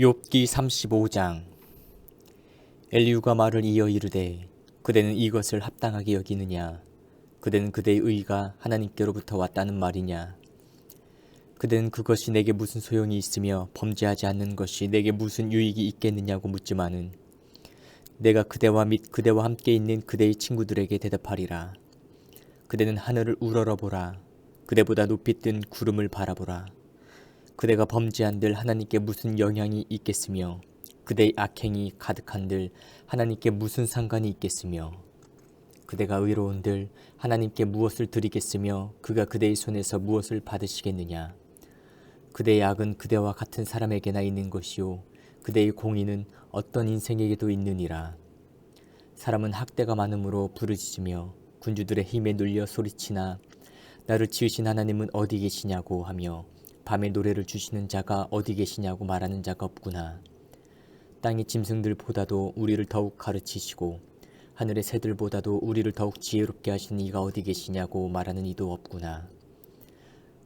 욥기 35장. 엘리우가 말을 이어 이르되 그대는 이것을 합당하게 여기느냐? 그대는 그대의 의가 하나님께로부터 왔다는 말이냐? 그대는 그것이 내게 무슨 소용이 있으며 범죄하지 않는 것이 내게 무슨 유익이 있겠느냐고 묻지만은 내가 그대와 및 그대와 함께 있는 그대의 친구들에게 대답하리라. 그대는 하늘을 우러러보라. 그대보다 높이 뜬 구름을 바라보라 그대가 범죄한들 하나님께 무슨 영향이 있겠으며 그대의 악행이 가득한들 하나님께 무슨 상관이 있겠으며 그대가 의로운들 하나님께 무엇을 드리겠으며 그가 그대의 손에서 무엇을 받으시겠느냐? 그대의 악은 그대와 같은 사람에게나 있는 것이요 그대의 공의는 어떤 인생에게도 있느니라. 사람은 학대가 많으므로 부르짖으며 군주들의 힘에 눌려 소리치나 나를 지으신 하나님은 어디 계시냐고 하며 밤에 노래를 주시는 자가 어디 계시냐고 말하는 자가 없구나. 땅의 짐승들보다도 우리를 더욱 가르치시고 하늘의 새들보다도 우리를 더욱 지혜롭게 하시는 이가 어디 계시냐고 말하는 이도 없구나.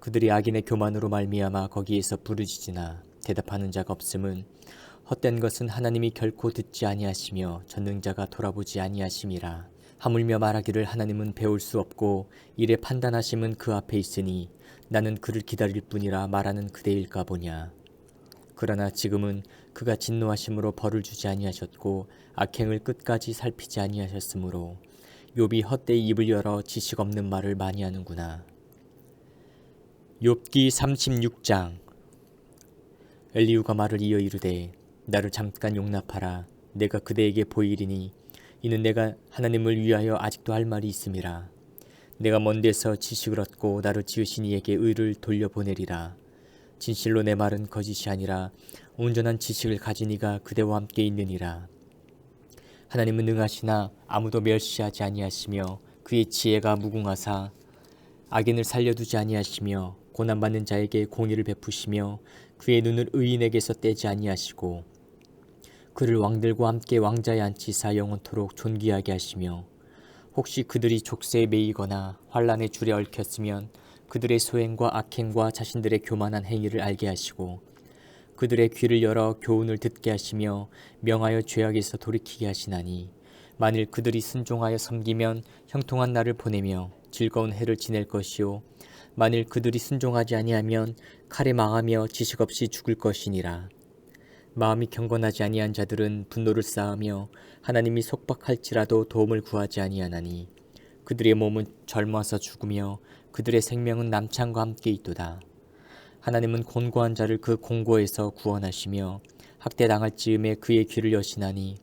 그들이 악인의 교만으로 말미암아 거기에서 부르짖으나 대답하는 자가 없음은 헛된 것은 하나님이 결코 듣지 아니하시며 전능자가 돌아보지 아니하심이라. 하물며 말하기를 하나님은 배울 수 없고 이래 판단하심은 그 앞에 있으니 나는 그를 기다릴 뿐이라 말하는 그대일까 보냐. 그러나 지금은 그가 진노하심으로 벌을 주지 아니하셨고 악행을 끝까지 살피지 아니하셨으므로 욥이 헛되이 입을 열어 지식 없는 말을 많이 하는구나. 욥기 36장 엘리우가 말을 이어 이르되 나를 잠깐 용납하라 내가 그대에게 보이리니 이는 내가 하나님을 위하여 아직도 할 말이 있음이라 내가 먼 데서 지식을 얻고 나를 지으신 이에게 의를 돌려보내리라. 진실로 내 말은 거짓이 아니라 온전한 지식을 가진 이가 그대와 함께 있느니라. 하나님은 능하시나 아무도 멸시하지 아니하시며 그의 지혜가 무궁하사 악인을 살려두지 아니하시며 고난받는 자에게 공의를 베푸시며 그의 눈을 의인에게서 떼지 아니하시고 그를 왕들과 함께 왕자에 앉히사 영원토록 존귀하게 하시며 혹시 그들이 족쇄에 매이거나 환란의 줄에 얽혔으면 그들의 소행과 악행과 자신들의 교만한 행위를 알게 하시고 그들의 귀를 열어 교훈을 듣게 하시며 명하여 죄악에서 돌이키게 하시나니 만일 그들이 순종하여 섬기면 형통한 날을 보내며 즐거운 해를 지낼 것이요 만일 그들이 순종하지 아니하면 칼에 망하며 지식 없이 죽을 것이니라 마음이 경건하지 아니한 자들은 분노를 쌓으며 하나님이 속박할지라도 도움을 구하지 아니하나니 그들의 몸은 젊어서 죽으며 그들의 생명은 남창과 함께 있도다. 하나님은 곤고한 자를 그 공고에서 구원하시며 학대당할 즈음에 그의 귀를 여시나니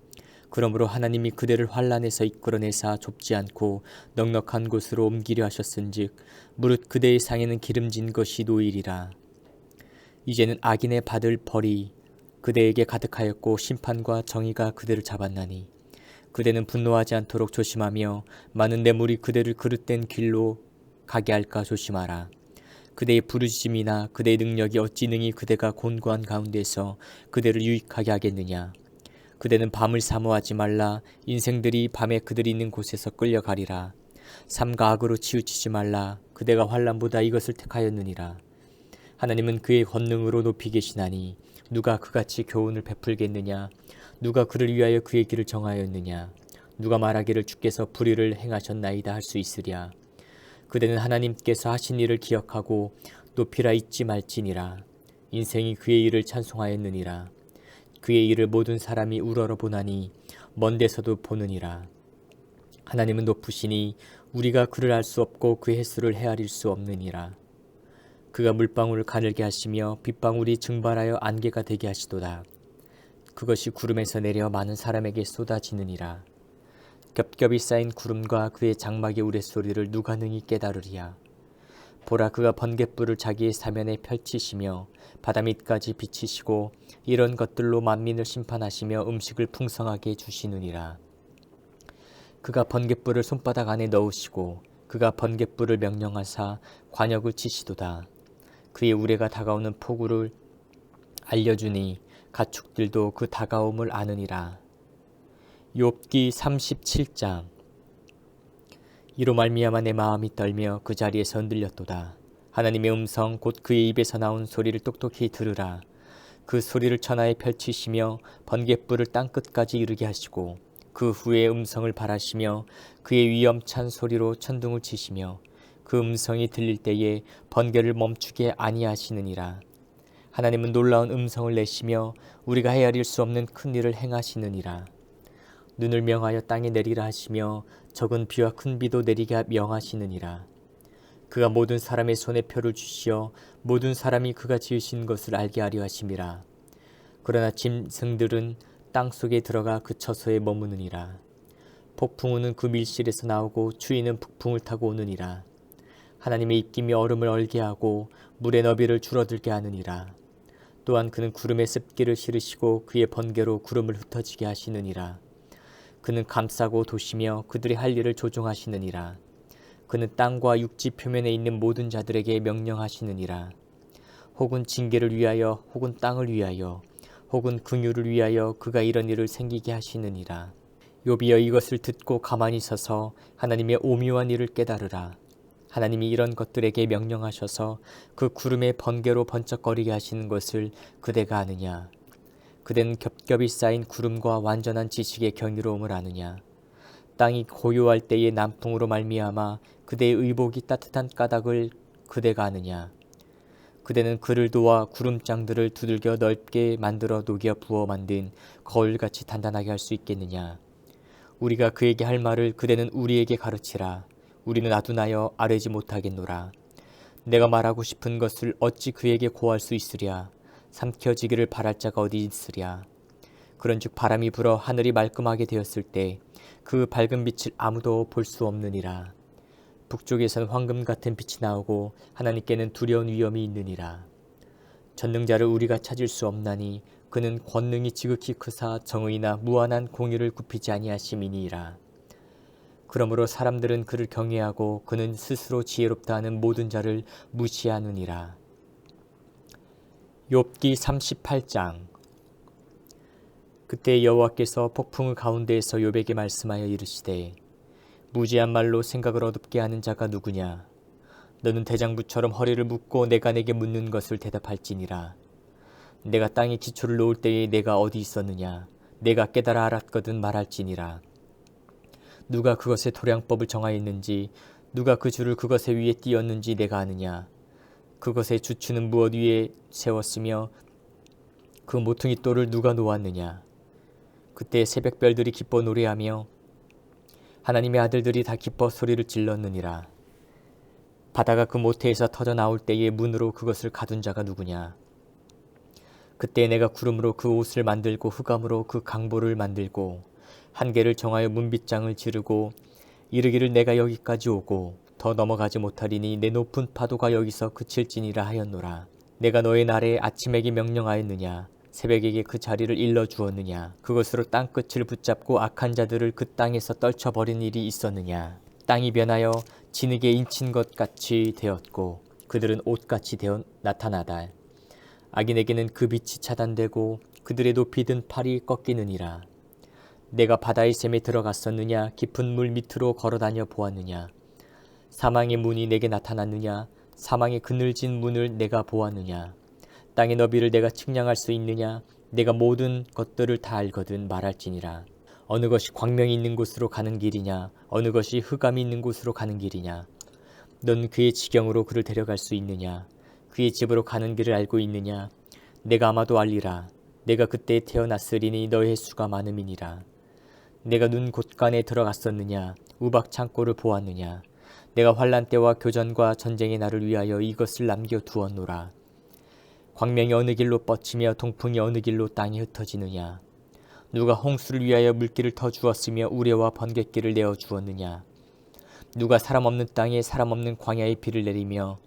그러므로 하나님이 그대를 환란에서 이끌어내사 좁지 않고 넉넉한 곳으로 옮기려 하셨은즉 무릇 그대의 상에는 기름진 것이 노일이라 이제는 악인의 받을 벌이 그대에게 가득하였고 심판과 정의가 그대를 잡았나니 그대는 분노하지 않도록 조심하며 많은 뇌물이 그대를 그릇된 길로 가게 할까 조심하라. 그대의 부르짖음이나 그대의 능력이 어찌 능히 그대가 곤고한 가운데서 그대를 유익하게 하겠느냐. 그대는 밤을 사모하지 말라. 인생들이 밤에 그들이 있는 곳에서 끌려가리라. 삼가 악으로 치우치지 말라. 그대가 환란보다 이것을 택하였느니라. 하나님은 그의 권능으로 높이 계시나니 누가 그같이 교훈을 베풀겠느냐? 누가 그를 위하여 그의 길을 정하였느냐? 누가 말하기를 주께서 불의를 행하셨나이다 할 수 있으랴. 그대는 하나님께서 하신 일을 기억하고 높이라 잊지 말지니라. 인생이 그의 일을 찬송하였느니라. 그의 일을 모든 사람이 우러러 보나니 먼 데서도 보느니라. 하나님은 높으시니 우리가 그를 알 수 없고 그의 횟수를 헤아릴 수 없느니라 그가 물방울을 가늘게 하시며 빗방울이 증발하여 안개가 되게 하시도다. 그것이 구름에서 내려 많은 사람에게 쏟아지느니라. 겹겹이 쌓인 구름과 그의 장막의 우레소리를 누가 능히 깨달으리야. 보라 그가 번갯불을 자기의 사면에 펼치시며 바다 밑까지 비치시고 이런 것들로 만민을 심판하시며 음식을 풍성하게 주시느니라. 그가 번갯불을 손바닥 안에 넣으시고 그가 번갯불을 명령하사 관역을 치시도다. 그의 우레가 다가오는 폭우를 알려주니 가축들도 그 다가옴을 아느니라. 욥기 37장 이로 말미암아 내 마음이 떨며 그 자리에서 흔들렸도다. 하나님의 음성 곧 그의 입에서 나온 소리를 똑똑히 들으라. 그 소리를 천하에 펼치시며 번갯불을 땅 끝까지 이르게 하시고 그 후에 음성을 발하시며 그의 위엄찬 소리로 천둥을 치시며 그 음성이 들릴 때에 번개를 멈추게 아니하시느니라. 하나님은 놀라운 음성을 내시며 우리가 헤아릴 수 없는 큰 일을 행하시느니라. 눈을 명하여 땅에 내리라 하시며 적은 비와 큰 비도 내리게 명하시느니라. 그가 모든 사람의 손에 표를 주시어 모든 사람이 그가 지으신 것을 알게 하려 하심이라. 그러나 짐승들은 땅 속에 들어가 그 처소에 머무느니라. 폭풍우는 그 밀실에서 나오고 추위는 북풍을 타고 오느니라. 하나님의 입김이 얼음을 얼게 하고 물의 너비를 줄어들게 하느니라. 또한 그는 구름의 습기를 실으시고 그의 번개로 구름을 흩어지게 하시느니라. 그는 감싸고 도시며 그들의 할 일을 조종하시느니라. 그는 땅과 육지 표면에 있는 모든 자들에게 명령하시느니라. 혹은 징계를 위하여 혹은 땅을 위하여 혹은 긍휼을 위하여 그가 이런 일을 생기게 하시느니라. 요비여 이것을 듣고 가만히 서서 하나님의 오묘한 일을 깨달으라. 하나님이 이런 것들에게 명령하셔서 그 구름의 번개로 번쩍거리게 하시는 것을 그대가 아느냐? 그대는 겹겹이 쌓인 구름과 완전한 지식의 경이로움을 아느냐? 땅이 고요할 때의 남풍으로 말미암아 그대의 의복이 따뜻한 까닭을 그대가 아느냐? 그대는 그를 도와 구름장들을 두들겨 넓게 만들어 녹여 부어 만든 거울같이 단단하게 할 수 있겠느냐? 우리가 그에게 할 말을 그대는 우리에게 가르치라. 우리는 아둔하여 아뢰지 못하겠노라. 내가 말하고 싶은 것을 어찌 그에게 고할 수 있으랴. 삼켜지기를 바랄 자가 어디 있으랴. 그런즉 바람이 불어 하늘이 말끔하게 되었을 때 그 밝은 빛을 아무도 볼 수 없느니라. 북쪽에선 황금 같은 빛이 나오고 하나님께는 두려운 위험이 있느니라. 전능자를 우리가 찾을 수 없나니 그는 권능이 지극히 크사 정의나 무한한 공의를 굽히지 아니하심이니이다. 그러므로 사람들은 그를 경외하고 그는 스스로 지혜롭다 하는 모든 자를 무시하느니라. 욥기 38장. 그때 여호와께서 폭풍의 가운데에서 욥에게 말씀하여 이르시되 무지한 말로 생각을 어둡게 하는 자가 누구냐? 너는 대장부처럼 허리를 묶고 내가 내게 묻는 것을 대답할지니라. 내가 땅에 기초를 놓을 때에 내가 어디 있었느냐? 내가 깨달아 알았거든 말할지니라 누가 그것의 도량법을 정하였는지 누가 그 줄을 그것의 위에 띄었는지 내가 아느냐? 그것의 주추는 무엇 위에 세웠으며 그 모퉁이 돌을 누가 놓았느냐? 그때 새벽별들이 기뻐 노래하며 하나님의 아들들이 다 기뻐 소리를 질렀느니라. 바다가 그 모태에서 터져 나올 때에 문으로 그것을 가둔 자가 누구냐? 그때 내가 구름으로 그 옷을 만들고 흑암으로 그 강보를 만들고 한계를 정하여 문빗장을 지르고 이르기를 내가 여기까지 오고 더 넘어가지 못하리니 내 높은 파도가 여기서 그칠지니라 하였노라. 내가 너의 날에 아침에게 명령하였느냐? 새벽에게 그 자리를 일러 주었느냐? 그것으로 땅 끝을 붙잡고 악한 자들을 그 땅에서 떨쳐 버린 일이 있었느냐? 땅이 변하여 진흙에 인친 것 같이 되었고 그들은 옷같이 되어 나타나다. 악인에게는 그 빛이 차단되고 그들의 높이 든 팔이 꺾이느니라 내가 바다의 샘에 들어갔었느냐 깊은 물 밑으로 걸어다녀 보았느냐? 사망의 문이 내게 나타났느냐? 사망의 그늘진 문을 내가 보았느냐? 땅의 너비를 내가 측량할 수 있느냐? 내가 모든 것들을 다 알거든 말할지니라. 어느 것이 광명이 있는 곳으로 가는 길이냐? 어느 것이 흑암이 있는 곳으로 가는 길이냐? 넌 그의 지경으로 그를 데려갈 수 있느냐? 그의 집으로 가는 길을 알고 있느냐? 내가 아마도 알리라. 내가 그때 태어났으리니 너의 수가 많음이니라 내가 눈 곳간에 들어갔었느냐 우박 창고를 보았느냐 내가 환란 때와 교전과 전쟁의 날을 위하여 이것을 남겨 두었노라. 광명이 어느 길로 뻗치며 동풍이 어느 길로 땅에 흩어지느냐 누가 홍수를 위하여 물길을 터 주었으며 우레와 번갯길을 내어 주었느냐 누가 사람 없는 땅에 사람 없는 광야에 비를 내리며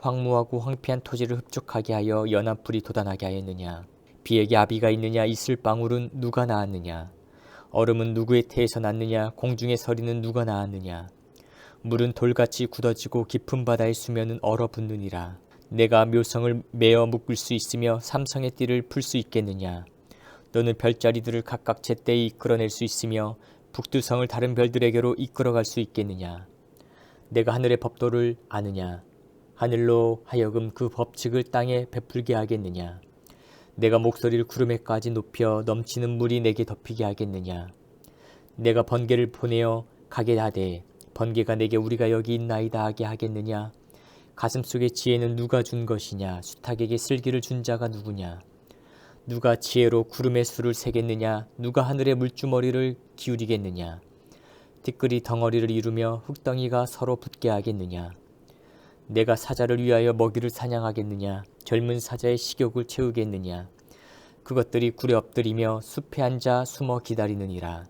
황무하고 황폐한 토지를 흡족하게 하여 연한 불이 돋아나게 하였느냐 비에게 아비가 있느냐 이슬 방울은 누가 낳았느냐 얼음은 누구의 태에서 났느냐? 공중의 서리는 누가 낳았느냐? 물은 돌같이 굳어지고 깊은 바다의 수면은 얼어붙느니라. 내가 묘성을 메어 묶을 수 있으며 삼성의 띠를 풀 수 있겠느냐? 너는 별자리들을 각각 제때에 이끌어낼 수 있으며 북두성을 다른 별들에게로 이끌어갈 수 있겠느냐? 내가 하늘의 법도를 아느냐? 하늘로 하여금 그 법칙을 땅에 베풀게 하겠느냐 내가 목소리를 구름에까지 높여 넘치는 물이 내게 덮이게 하겠느냐? 내가 번개를 보내어 가게 하되 번개가 내게 우리가 여기 있나이다 하게 하겠느냐? 가슴 속의 지혜는 누가 준 것이냐? 수탉에게 슬기를 준 자가 누구냐? 누가 지혜로 구름의 수를 세겠느냐? 누가 하늘의 물주머리를 기울이겠느냐? 티끌이 덩어리를 이루며 흙덩이가 서로 붙게 하겠느냐? 내가 사자를 위하여 먹이를 사냥하겠느냐 젊은 사자의 식욕을 채우겠느냐? 그것들이 굴에 엎드리며 숲에 앉아 숨어 기다리느니라.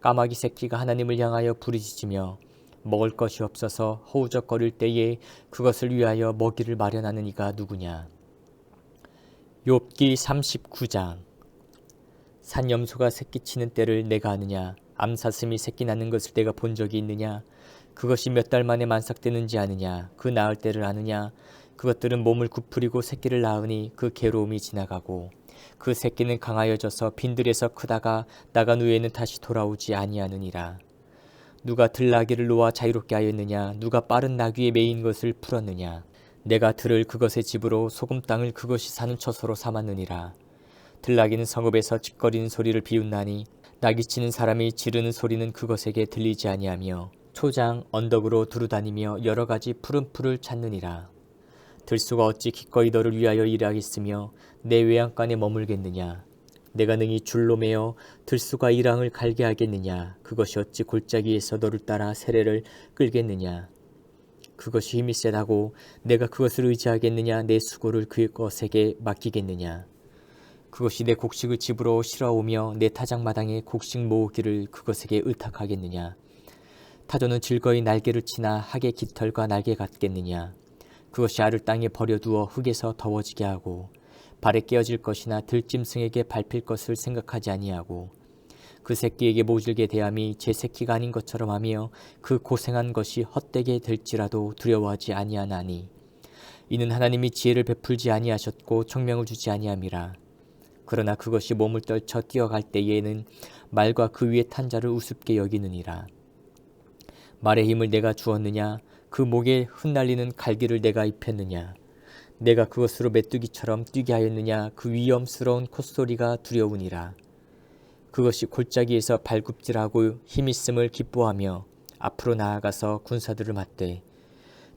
까마귀 새끼가 하나님을 향하여 부르짖으며 먹을 것이 없어서 허우적거릴 때에 그것을 위하여 먹이를 마련하는 이가 누구냐? 욥기 39장. 산염소가 새끼치는 때를 내가 아느냐? 암사슴이 새끼 낳는 것을 내가 본 적이 있느냐? 그것이 몇 달 만에 만삭되는지 아느냐? 그 낳을 때를 아느냐 그것들은 몸을 굽부리고 새끼를 낳으니 그 괴로움이 지나가고 그 새끼는 강하여져서 빈들에서 크다가 나간 후에는 다시 돌아오지 아니하느니라. 누가 들나귀를 놓아 자유롭게 하였느냐? 누가 빠른 나귀에 매인 것을 풀었느냐? 내가 들을 그것의 집으로 소금 땅을 그것이 사는 처소로 삼았느니라. 들나귀는 성읍에서 찌꺼리는 소리를 비웃나니 나귀 치는 사람이 지르는 소리는 그것에게 들리지 아니하며 초장 언덕으로 두루다니며 여러 가지 푸른 풀을 찾느니라 들수가 어찌 기꺼이 너를 위하여 일하겠으며 내 외양간에 머물겠느냐? 내가 능히 줄로 매어 들수가 이랑을 갈게 하겠느냐? 그것이 어찌 골짜기에서 너를 따라 세례를 끌겠느냐? 그것이 힘이 세다고 내가 그것을 의지하겠느냐? 내 수고를 그 것에게 맡기겠느냐? 그것이 내 곡식을 집으로 실어오며 내 타작마당에 곡식 모으기를 그것에게 의탁하겠느냐? 타조는 즐거이 날개를 치나 학의 깃털과 날개 같겠느냐 그것이 알을 땅에 버려두어 흙에서 더워지게 하고 발에 깨어질 것이나 들짐승에게 밟힐 것을 생각하지 아니하고 그 새끼에게 모질게 대함이 제 새끼가 아닌 것처럼 하며 그 고생한 것이 헛되게 될지라도 두려워하지 아니하나니 이는 하나님이 지혜를 베풀지 아니하셨고 청명을 주지 아니함이라. 그러나 그것이 몸을 떨쳐 뛰어갈 때에는 말과 그 위에 탄 자를 우습게 여기느니라. 말의 힘을 내가 주었느냐 그 목에 흩날리는 갈기를 내가 입혔느냐? 내가 그것으로 메뚜기처럼 뛰게 하였느냐? 그 위험스러운 콧소리가 두려우니라. 그것이 골짜기에서 발굽질하고 힘있음을 기뻐하며 앞으로 나아가서 군사들을 맞대.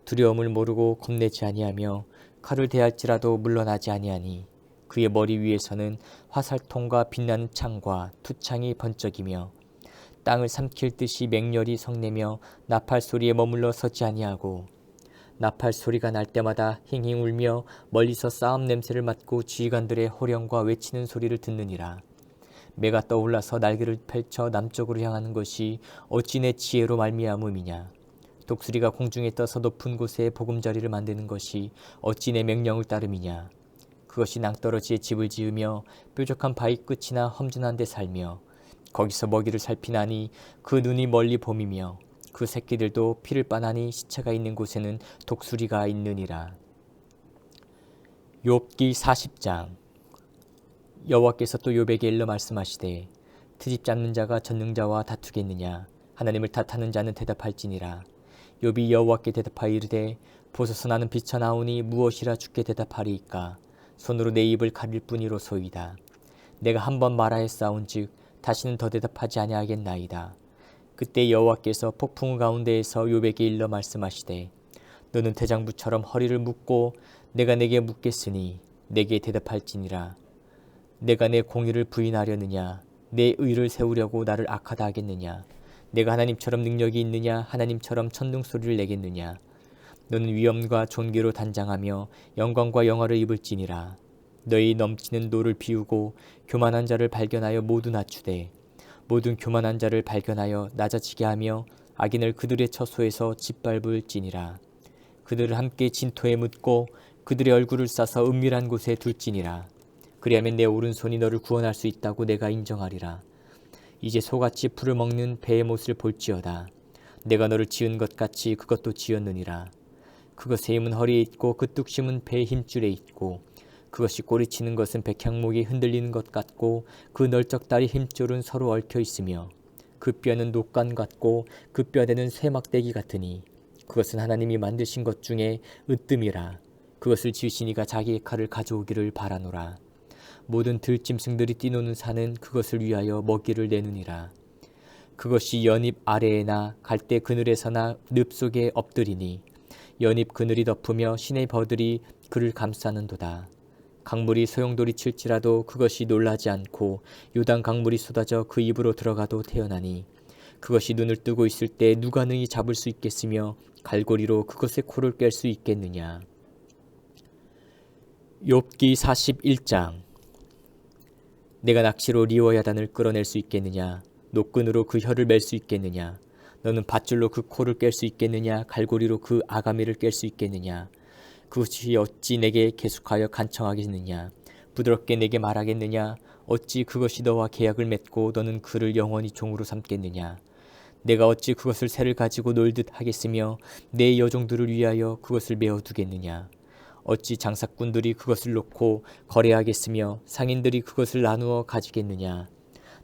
두려움을 모르고 겁내지 아니하며 칼을 대할지라도 물러나지 아니하니 그의 머리 위에서는 화살통과 빛나는 창과 투창이 번쩍이며 땅을 삼킬 듯이 맹렬히 성내며 나팔 소리에 머물러 서지 아니하고 나팔 소리가 날 때마다 힝힝 울며 멀리서 싸움 냄새를 맡고 지휘관들의 호령과 외치는 소리를 듣느니라. 매가 떠올라서 날개를 펼쳐 남쪽으로 향하는 것이 어찌 내 지혜로 말미암음이냐. 독수리가 공중에 떠서 높은 곳에 보금자리를 만드는 것이 어찌 내 명령을 따름이냐. 그것이 낭떠러지에 집을 지으며 뾰족한 바위 끝이나 험준한 데 살며 거기서 먹이를 살피나니 그 눈이 멀리 봄이며 그 새끼들도 피를 빠나니 시체가 있는 곳에는 독수리가 있느니라. 욥기 40장. 여호와께서 또 욥에게 일러 말씀하시되 트집 잡는 자가 전능자와 다투겠느냐? 하나님을 탓하는 자는 대답할지니라. 욥이 여호와께 대답하여 이르되 보소서 나는 비쳐나오니 무엇이라 죽게 대답하리이까? 손으로 내 입을 가릴 뿐이로소이다. 내가 한 번 말하였사온즉 다시는 더 대답하지 아니하겠나이다. 그때 여호와께서 폭풍 가운데에서 욥에게 일러 말씀하시되 너는 대장부처럼 허리를 묶고 내가 내게 묻겠으니 내게 대답할지니라. 내가 내 공의를 부인하려느냐 내 의를 세우려고 나를 악하다 하겠느냐 내가 하나님처럼 능력이 있느냐 하나님처럼 천둥 소리를 내겠느냐. 너는 위엄과 존귀로 단장하며 영광과 영화를 입을지니라 너희 넘치는 노를 비우고 교만한 자를 발견하여 모두 낮추되 모든 교만한 자를 발견하여 낮아지게 하며 악인을 그들의 처소에서 짓밟을지니라 그들을 함께 진토에 묻고 그들의 얼굴을 싸서 은밀한 곳에 둘지니라 그리하면 내 오른손이 너를 구원할 수 있다고 내가 인정하리라. 이제 소같이 풀을 먹는 배의 못을 볼지어다. 내가 너를 지은 것 같이 그것도 지었느니라. 그것의 힘은 허리에 있고 그 뚝심은 배의 힘줄에 있고 그것이 꼬리치는 것은 백향목이 흔들리는 것 같고 그 널쩍다리 힘줄은 서로 얽혀 있으며 그 뼈는 녹간 같고 그 뼈대는 쇠막대기 같으니 그것은 하나님이 만드신 것 중에 으뜸이라 그것을 지으시니가 자기의 칼을 가져오기를 바라노라 모든 들짐승들이 뛰노는 산은 그것을 위하여 먹이를 내느니라. 그것이 연잎 아래에나 갈대 그늘에서나 늪 속에 엎드리니 연잎 그늘이 덮으며 신의 버들이 그를 감싸는도다. 강물이 소용돌이 칠지라도 그것이 놀라지 않고 요단 강물이 쏟아져 그 입으로 들어가도 태어나니 그것이 눈을 뜨고 있을 때 누가 능히 잡을 수 있겠으며 갈고리로 그것의 코를 깰 수 있겠느냐. 욥기 41장. 내가 낚시로 리워야단을 끌어낼 수 있겠느냐? 노끈으로 그 혀를 맬 수 있겠느냐? 너는 밧줄로 그 코를 깰 수 있겠느냐? 갈고리로 그 아가미를 깰 수 있겠느냐 그것이 어찌 내게 계속하여 간청하겠느냐? 부드럽게 내게 말하겠느냐? 어찌 그것이 너와 계약을 맺고 너는 그를 영원히 종으로 삼겠느냐? 내가 어찌 그것을 새를 가지고 놀듯 하겠으며 내 여종들을 위하여 그것을 메어두겠느냐? 어찌 장사꾼들이 그것을 놓고 거래하겠으며 상인들이 그것을 나누어 가지겠느냐?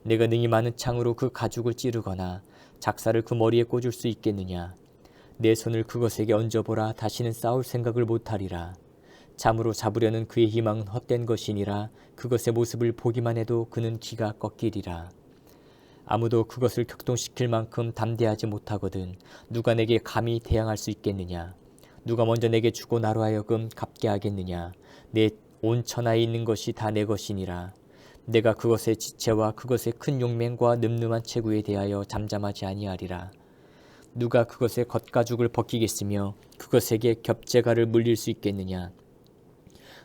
내가 능히 많은 창으로 그 가죽을 찌르거나 작사를 그 머리에 꽂을 수 있겠느냐 내 손을 그것에게 얹어보라 다시는 싸울 생각을 못하리라. 잠으로 잡으려는 그의 희망은 헛된 것이니라. 그것의 모습을 보기만 해도 그는 기가 꺾이리라. 아무도 그것을 격동시킬 만큼 담대하지 못하거든 누가 내게 감히 대항할 수 있겠느냐? 누가 먼저 내게 주고 나로 하여금 갚게 하겠느냐? 내 온 천하에 있는 것이 다 내 것이니라. 내가 그것의 지체와 그것의 큰 용맹과 늠름한 체구에 대하여 잠잠하지 아니하리라 누가 그것의 겉가죽을 벗기겠으며 그것에게 겹재가를 물릴 수 있겠느냐?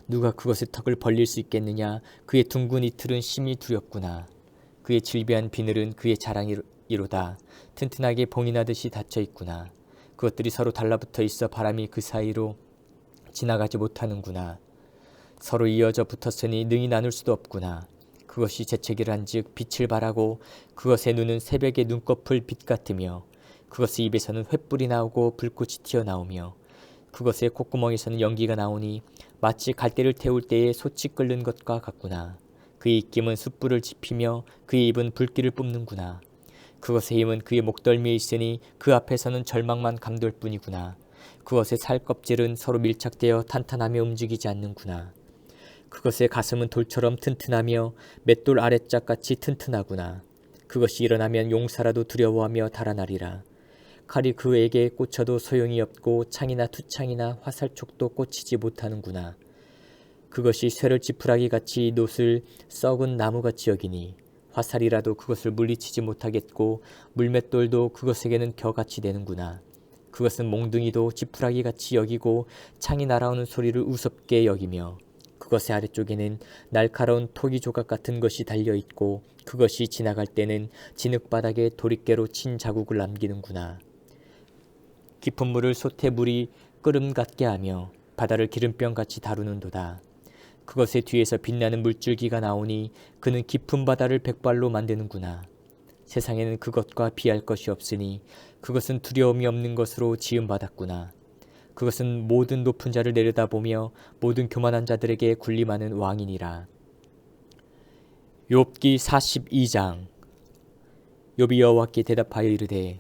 누가 그것의 턱을 벌릴 수 있겠느냐? 그의 둥근 이틀은 심히 두렵구나. 그의 질비한 비늘은 그의 자랑이로다. 튼튼하게 봉이 나듯이 닫혀 있구나. 그것들이 서로 달라붙어 있어 바람이 그 사이로 지나가지 못하는구나. 서로 이어져 붙었으니 능히 나눌 수도 없구나. 그것이 재채기를 한즉 빛을 발하고 그것의 눈은 새벽의 눈꺼풀 빛 같으며 그것의 입에서는 횃불이 나오고 불꽃이 튀어나오며 그것의 콧구멍에서는 연기가 나오니 마치 갈대를 태울 때에 솥이 끓는 것과 같구나. 그의 입김은 숯불을 지피며 그의 입은 불길을 뿜는구나. 그것의 힘은 그의 목덜미에 있으니 그 앞에서는 절망만 감돌 뿐이구나. 그것의 살 껍질은 서로 밀착되어 탄탄하며 움직이지 않는구나. 그것의 가슴은 돌처럼 튼튼하며 맷돌 아래짝같이 튼튼하구나. 그것이 일어나면 용사라도 두려워하며 달아나리라. 칼이 그에게 꽂혀도 소용이 없고 창이나 투창이나 화살촉도 꽂히지 못하는구나. 그것이 쇠를 지푸라기 같이 노슬 썩은 나무같이 여기니 화살이라도 그것을 물리치지 못하겠고 물맷돌도 그것에게는 겨같이 되는구나. 그것은 몽둥이도 지푸라기 같이 여기고 창이 날아오는 소리를 우습게 여기며 그것의 아래쪽에는 날카로운 토기 조각 같은 것이 달려 있고 그것이 지나갈 때는 진흙바닥에 도리깨로 친 자국을 남기는구나. 깊은 물을 솥에 물이 끓음 같게 하며 바다를 기름병 같이 다루는도다. 그것의 뒤에서 빛나는 물줄기가 나오니 그는 깊은 바다를 백발로 만드는구나. 세상에는 그것과 비할 것이 없으니 그것은 두려움이 없는 것으로 지음받았구나. 그것은 모든 높은 자를 내려다보며 모든 교만한 자들에게 군림하는 왕이니라. 욥기 42장 욥이 여호와께 대답하여 이르되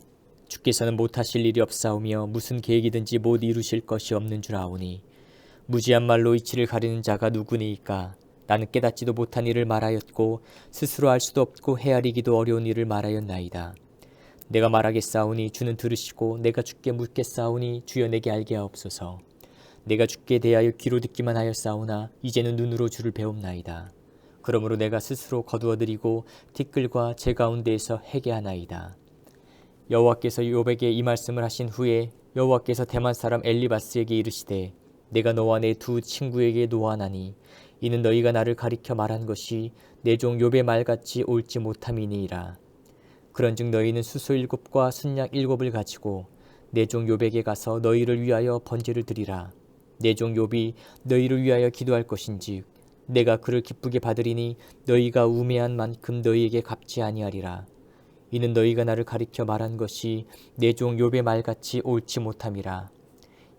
주께서는 못하실 일이 없사오며 무슨 계획이든지 못 이루실 것이 없는 줄 아오니 무지한 말로 이치를 가리는 자가 누구니이까 나는 깨닫지도 못한 일을 말하였고 스스로 알 수도 없고 헤아리기도 어려운 일을 말하였나이다. 내가 말하겠사오니 주는 들으시고 내가 주께 묻겠사오니 주여 내게 알게 하옵소서. 내가 주께 대하여 귀로 듣기만 하였사오나 이제는 눈으로 주를 배움나이다. 그러므로 내가 스스로 거두어드리고 티끌과 제 가운데에서 해게하나이다. 여호와께서 요백에 이 말씀을 하신 후에 여호와께서 대만 사람 엘리바스에게 이르시되 내가 너와 내 두 친구에게 노하나니 이는 너희가 나를 가리켜 말한 것이 내종 욥의 말같이 옳지 못함이니이라. 그런즉 너희는 수소 일곱과 순양 일곱을 가지고 내종 욥에게 가서 너희를 위하여 번제를 드리라. 내종 욥이 너희를 위하여 기도할 것인즉 내가 그를 기쁘게 받으리니 너희가 우매한 만큼 너희에게 갚지 아니하리라. 이는 너희가 나를 가리켜 말한 것이 내 종 욥의 말같이 옳지 못함이라.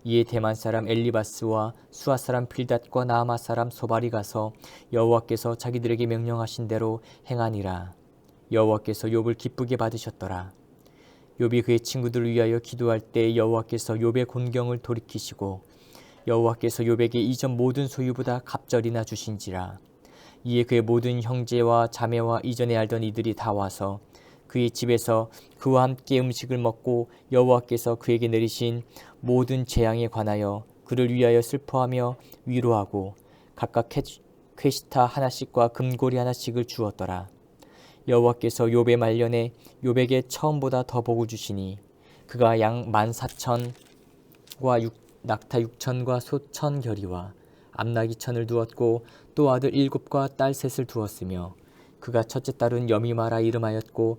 이에 대만 사람 엘리바스와 수아 사람 필닷과 나아마 사람 소발이 가서 여호와께서 자기들에게 명령하신 대로 행하니라. 여호와께서 욥을 기쁘게 받으셨더라. 욥이 그의 친구들을 위하여 기도할 때 여호와께서 욥의 곤경을 돌이키시고 여호와께서 욥에게 이전 모든 소유보다 갑절이나 주신지라. 이에 그의 모든 형제와 자매와 이전에 알던 이들이 다 와서 그의 집에서 그와 함께 음식을 먹고 여호와께서 그에게 내리신 모든 재앙에 관하여 그를 위하여 슬퍼하며 위로하고 각각 쾌- 쾌시타 하나씩과 금고리 하나씩을 주었더라. 여호와께서 욥의 말년에 욥에게 처음보다 더 복을 주시니 그가 양 만 사천과 육- 낙타 육천과 소천 결이와 암나기 천을 두었고 또 아들 일곱과 딸 셋을 두었으며 그가 첫째 딸은 여미마라 이름하였고